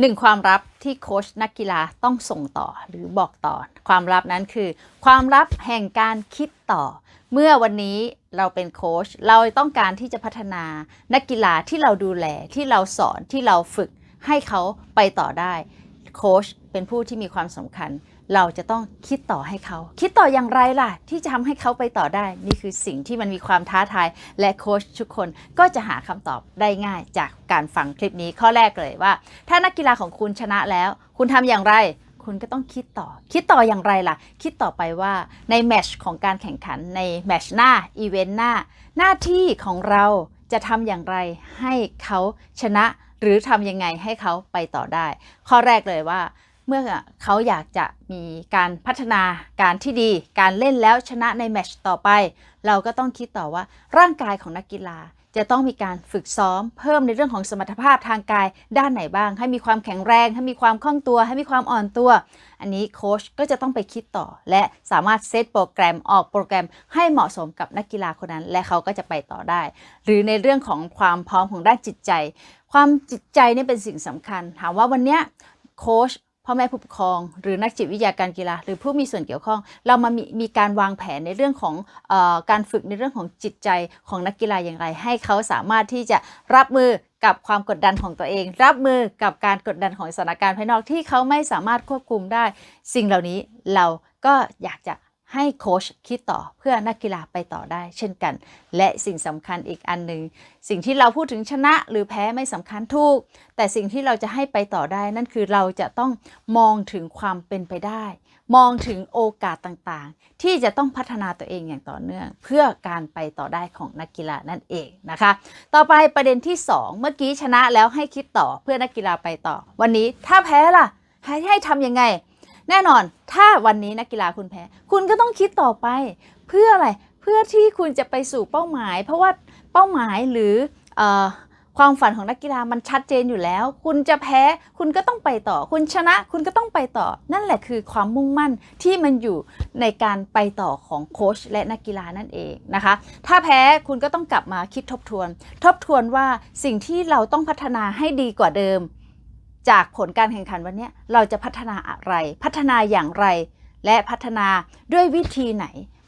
หนึ่งความลับที่โค้ชนักกีฬาต้องส่งต่อหรือบอกต่อ ความลับนั้นคือ ความลับแห่งการคิดต่อ เมื่อวันนี้เราเป็นโค้ชเราต้องการที่จะพัฒนานักกีฬาที่เราดูแลที่เราสอนที่เราฝึกให้เขาไปต่อได้โค้ชเป็นผู้ที่มีความสำคัญ เราจะต้องคิดต่อให้เขา คิดต่ออย่างไรล่ะ ที่จะทำให้เขาไปต่อได้ นี่คือสิ่งที่มันมีความท้าทาย และโค้ชทุกคนก็จะหาคำตอบได้ง่ายจากการฟังคลิปนี้ข้อแรกเลยว่า ถ้านักกีฬาของคุณชนะแล้ว คุณทำอย่างไร คุณก็ต้องคิดต่อ คิดต่ออย่างไรล่ะ คิดต่อไปว่าในแมชของการแข่งขันในแมชหน้าอีเวนต์หน้า หน้าที่ของเราจะทำอย่างไรให้เขาชนะ หรือทำยังไงให้เขาไปต่อได้ ข้อแรกเลยว่า เมื่อเขาอยากจะมีการพัฒนาการที่ดี การเล่นแล้วชนะในแมตช์ต่อไป เราก็ต้องคิดต่อว่าร่างกายของนักกีฬาจะต้องมีการฝึกซ้อม เพิ่มในเรื่องของสมรรถภาพทางกายด้านไหนบ้าง ให้มีความแข็งแรง ให้มีความคล่องตัว ให้มีความอ่อนตัว อันนี้โค้ชก็จะต้องไปคิดต่อ และสามารถเซตโปรแกรมออกโปรแกรมให้เหมาะสมกับนักกีฬาคนนั้น และเขาก็จะไปต่อได้ หรือในเรื่องของความพร้อมของด้านจิตใจ ความจิตใจนี่เป็นสิ่งสำคัญ ถามว่าวันเนี้ยโค้ช พ่อแม่ผู้ปกครอง หรือนักจิตวิทยาการกีฬา หรือผู้มีส่วนเกี่ยวข้อง เรามามีมีการวางแผนในเรื่องของออการฝึกในเรื่องของจิตใจของนักกีฬาอย่างไร ให้เขาสามารถที่จะรับมือกับความกดดันของตัวเอง รับมือกับการกดดันของสถานการณ์ภายนอกที่เขาไม่สามารถควบคุมได้ สิ่งเหล่านี้เราก็อยากจะ ให้โค้ชคิดต่อเพื่อนักกีฬาไปต่อได้ เช่นกัน และสิ่งสำคัญอีกอันหนึ่งสิ่งที่เราพูดถึงชนะหรือแพ้ไม่สำคัญทุกแต่สิ่งที่เราจะให้ไปต่อได้นั่นคือเราจะต้องมองถึงความเป็นไปได้ มองถึงโอกาสต่างๆ ที่จะต้องพัฒนาตัวเองอย่างต่อเนื่อง เพื่อการไปต่อได้ของนักกีฬานั่นเองนะคะ ต่อไปประเด็นที่ 2 เมื่อกี้ชนะแล้วให้คิดต่อเพื่อนักกีฬาไปต่อ วันนี้ถ้าแพ้ล่ะให้ให้ทำยังไง แน่นอนถ้าวันนี้นักกีฬาคุณแพ้ คุณก็ต้องคิดต่อไป เพื่ออะไรเพื่อที่คุณจะไปสู่เป้าหมาย เพราะว่าเป้าหมายหรือเออความฝันของนักกีฬามันชัดเจนอยู่แล้ว คุณจะแพ้คุณก็ต้องไปต่อ คุณชนะคุณก็ต้องไปต่อ นั่นแหละคือความมุ่งมั่นที่มันอยู่ในการไปต่อของโค้ชและนักกีฬานั่นเองนะคะ ถ้าแพ้คุณก็ต้องกลับมาคิดทบทวน ทบทวนว่าสิ่งที่เราต้องพัฒนาให้ดีกว่าเดิม จากผลการแข่งขันวันนี้เราจะพัฒนาอะไร พัฒนาอย่างไร และพัฒนาด้วยวิธีไหน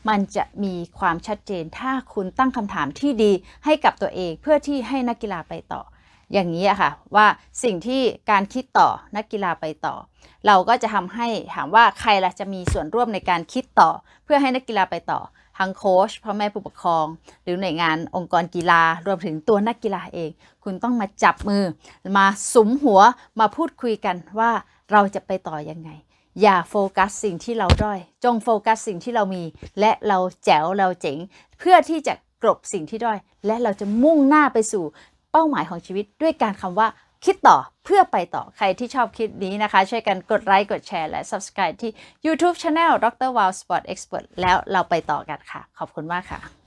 มันจะมีความชัดเจนถ้าคุณตั้งคำถามที่ดีให้กับตัวเองเพื่อที่ให้นักกีฬาไปต่อ อย่างนี้อะค่ะว่าสิ่งที่การคิดต่อนักกีฬาไปต่อ เราก็จะทำให้ถามว่าใครล่ะจะมีส่วนร่วมในการคิดต่อ เพื่อให้นักกีฬาไปต่อทั้งโค้ชพ่อแม่ผู้ปกครอง หรือหน่วยงานองค์กรกีฬารวมถึงตัวนักกีฬาเอง คุณต้องมาจับมือ มาสุมหัวมาพูดคุยกันว่าเราจะไปต่อยังไง อย่าโฟกัสสิ่งที่เราด้อยจงโฟกัสสิ่งที่เรามี และเราแจ๋วเราเจ๋ง เพื่อที่จะกลบสิ่งที่ด้อย และเราจะมุ่งหน้าไปสู่ เป้าหมายของชีวิตด้วยการคำว่าคิดต่อเพื่อไปต่อใครที่ชอบคลิปนี้นะคะ ช่วยกันกดไลค์กดแชร์และ Subscribe ที่ YouTube Channel Dr. Wow Sport Expert แล้วเราไปต่อกันค่ะ ขอบคุณมากค่ะ